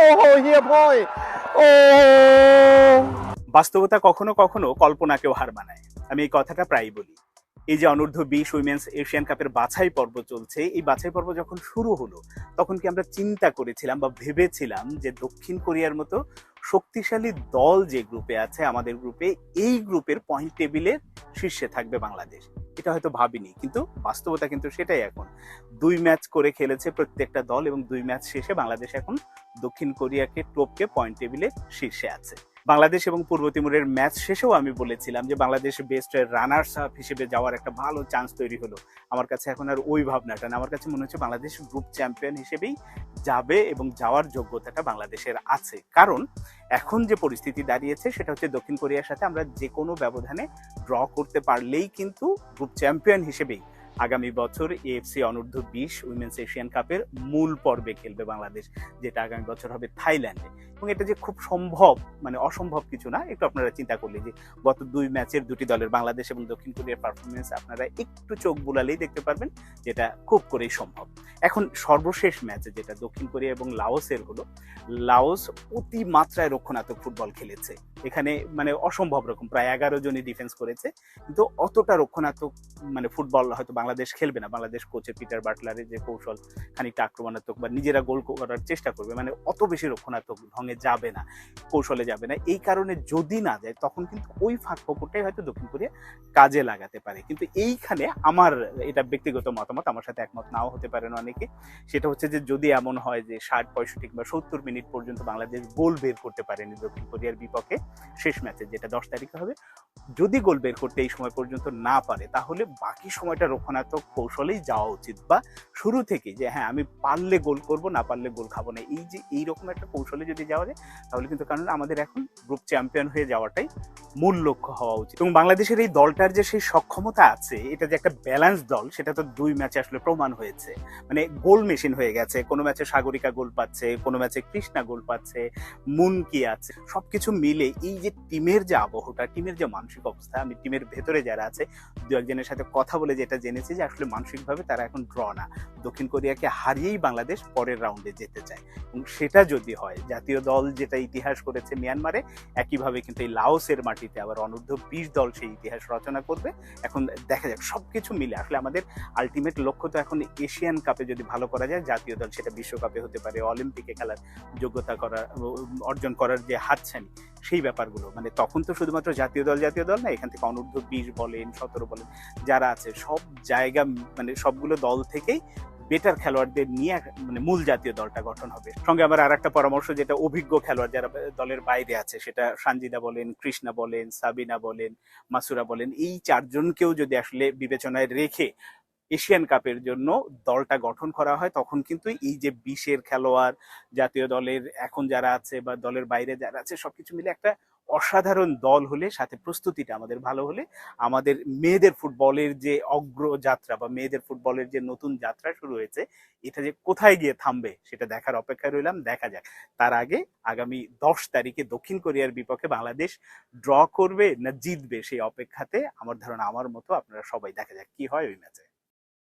โหเฮียพลอยโอ้ বাস্তবতা কখনো কখনো কল্পনাকেও হার মানায় আমি এই কথাটা প্রায়ই বলি এই যে অনূর্ধ্ব বিশ উইমেন্স এশিয়ান কাপের বাছাই পর্ব চলছে এই বাছাই পর্ব যখন শুরু হলো তখন কি আমরা চিন্তা করেছিলাম বা ভেবেছিলাম যে দক্ষিণ কোরিয়ার মতো শক্তিশালী দল যে গ্রুপে আছে আমাদের গ্রুপে এই গ্রুপের পয়েন্ট টেবিলের শীর্ষে থাকবে বাংলাদেশ। এটা হয়তো ভাবিনি, কিন্তু বাস্তবতা কিন্তু সেটাই এখন। দুই ম্যাচ করে খেলেছে প্রত্যেকটা দল এবং দুই ম্যাচ শেষে বাংলাদেশ এখন দক্ষিণ কোরিয়াকে টপকে পয়েন্ট টেবিলে শীর্ষে আছে। বাংলাদেশ এবং পূর্ব তিমুরের ম্যাচ শেষেও আমি বলেছিলাম যে বাংলাদেশ বেস্ট রানার্স আপ হিসেবে যাওয়ার একটা ভালো চান্স তৈরি হলো। আমার কাছে এখন আর ওই ভাবনাটা না, আমার কাছে মনে হচ্ছে বাংলাদেশ গ্রুপ চ্যাম্পিয়ন হিসেবেই যাবে এবং যাওয়ার যোগ্যতাটা বাংলাদেশের আছে। কারণ এখন যে পরিস্থিতি দাঁড়িয়েছে সেটা হচ্ছে দক্ষিণ কোরিয়ার সাথে আমরা যে কোনো ব্যবধানে ড্র করতে পারলেই কিন্তু গ্রুপ চ্যাম্পিয়ন হিসেবেই আগামী বছর এএফসি অনূর্ধ্ব বিশ উইমেন্স এশিয়ান কাপের মূল পর্বে খেলবে বাংলাদেশ, যেটা আগামী বছর হবে থাইল্যান্ডে। এবং এটা যে খুব সম্ভব মানে অসম্ভব কিছু না, একটু আপনারা চিন্তা করলে যে গত দুই ম্যাচের দুটি দলের বাংলাদেশ এবং দক্ষিণ কোরিয়ার পারফরমেন্স আপনারা একটু চোখ বুলালেই দেখতে পারবেন, যেটা খুব করেই সম্ভব। এখন সর্বশেষ ম্যাচে যেটা দক্ষিণ কোরিয়া এবং লাওসের হলো, লাওস অতিমাত্রায় রক্ষণাত্মক ফুটবল খেলেছে। এখানে মানে অসম্ভব রকম, প্রায় এগারো জনই ডিফেন্স করেছে, কিন্তু অতটা রক্ষণাত্মক মানে ফুটবল হয়তো বাংলাদেশ খেলবে না। বাংলাদেশ কোচের পিটার বাটলারের যে কৌশল খানিকটা আক্রমণাত্মক বা নিজেরা গোল করার চেষ্টা করবে মানে অত বেশি রক্ষণাত্মক ঢঙে যাবে না, কৌশলে যাবে না। এই কারণে যদি না যায়, তখন কিন্তু ওই ফাঁক ফোকরটাই হয়তো দক্ষিণ কোরিয়া কাজে লাগাতে পারে। কিন্তু এইখানে আমার এটা ব্যক্তিগত মতামত, আমার সাথে একমত নাও হতে পারেন অনেকে। সেটা হচ্ছে যে যদি এমন হয় যে ষাট, পঁয়ষট্টি কিংবা সত্তর মিনিট পর্যন্ত বাংলাদেশ গোল বের করতে পারেনি দক্ষিণ কোরিয়ার বিপক্ষে, শেষ ম্যাচে যেটা দশ তারিখে হবে, যদি গোল বের করতে এই সময় পর্যন্ত না পারে, তাহলে বাকি সময়টা রক্ষণাত্মক কৌশলেই যাওয়া উচিত বা শুরু থেকে যে হ্যাঁ আমি পারলে গোল করব, না পারলে গোল খাব না। এই যে, এইরকম একটা কৌশলে যদি যাওয়া যায়, তাহলে কিন্তু, কারণ আমাদের এখন গ্রুপ চ্যাম্পিয়ন হয়ে যাওয়াটাই মূল লক্ষ্য হওয়া উচিত। এবং বাংলাদেশের এই দলটার যে সেই সক্ষমতা আছে, এটা যে একটা ব্যালেন্স দল, সেটা তো দুই ম্যাচে আসলে প্রমাণ হয়েছে। মানে গোল মেশিন হয়ে গেছে, কোনো ম্যাচে সাগরিকা গোল পাচ্ছে, কোনো ম্যাচে কৃষ্ণা গোল পাচ্ছে, মুনকি আছে। সবকিছু মিলে এই যে টিমের যে আবহটা, টিমের যে মানসিক অবস্থা, আমি টিমের ভেতরে যারা আছে, দু একজনের সাথে কথা বলে যেটা জেনেছি যে আসলে মানসিকভাবে তারা এখন ড্র না। দক্ষিণ কোরিয়াকে হারিয়েই বাংলাদেশ পরের রাউন্ডে যেতে চায়। এবং সেটা যদি হয়, জাতীয় দল যেটা ইতিহাস করেছে মিয়ানমারে, একইভাবে কিন্তু এই লাওসের মাটিতে আবার অনূর্ধ্ব বিশ দল সেই ইতিহাস রচনা করবে। এখন দেখা যাক সব কিছু মিলে। আসলে আমাদের আলটিমেট লক্ষ্য তো এখন এশিয়ান কাপে যদি ভালো করা যায়, জাতীয় দল সেটা বিশ্বকাপে হতে পারে, অলিম্পিকে খেলার যোগ্যতা করা অর্জন করার যে হাতছানি, সেই ব্যাপারগুলো। মানে তখন তো শুধুমাত্র জাতীয় দল জাতীয় দল না, এখান থেকে অনূর্ধ্ব বিশ বলেন, সতেরো বলেন, যারা আছে, সব জায়গা মানে সবগুলো দল থেকেই বেটার খেলোয়াড়দের নিয়ে মানে মূল জাতীয় দলটা গঠন হবে। সঙ্গে আমার আর একটা পরামর্শ, যেটা অভিজ্ঞ খেলোয়াড় যারা দলের বাইরে আছে, সেটা সানজিদা বলেন, কৃষ্ণা বলেন, সাবিনা বলেন, মাসুরা বলেন, এই চারজনকেও যদি আসলে বিবেচনায় রেখে এশিয়ান কাপের জন্য দলটা গঠন করা হয়, তখন কিন্তু এই যে বিশের খেলোয়াড়, জাতীয় দলের এখন যারা আছে বা দলের বাইরে যারা আছে, সবকিছু মিলে একটা অসাধারণ দল হলে, সাথে প্রস্তুতিটা আমাদের ভালো হলে, আমাদের মেয়েদের ফুটবলের যে অগ্রযাত্রা বা মেয়েদের ফুটবলের যে নতুন যাত্রা শুরু হয়েছে, এটা যে কোথায় গিয়ে থামবে সেটা দেখার অপেক্ষায় রইলাম। দেখা যাক। তার আগে আগামী দশ তারিখে দক্ষিণ কোরিয়ার বিপক্ষে বাংলাদেশ ড্র করবে না জিতবে সেই অপেক্ষাতে, আমার ধারণা আমার মতো আপনারা সবাই দেখা যাক কি হয় ওই ম্যাচে।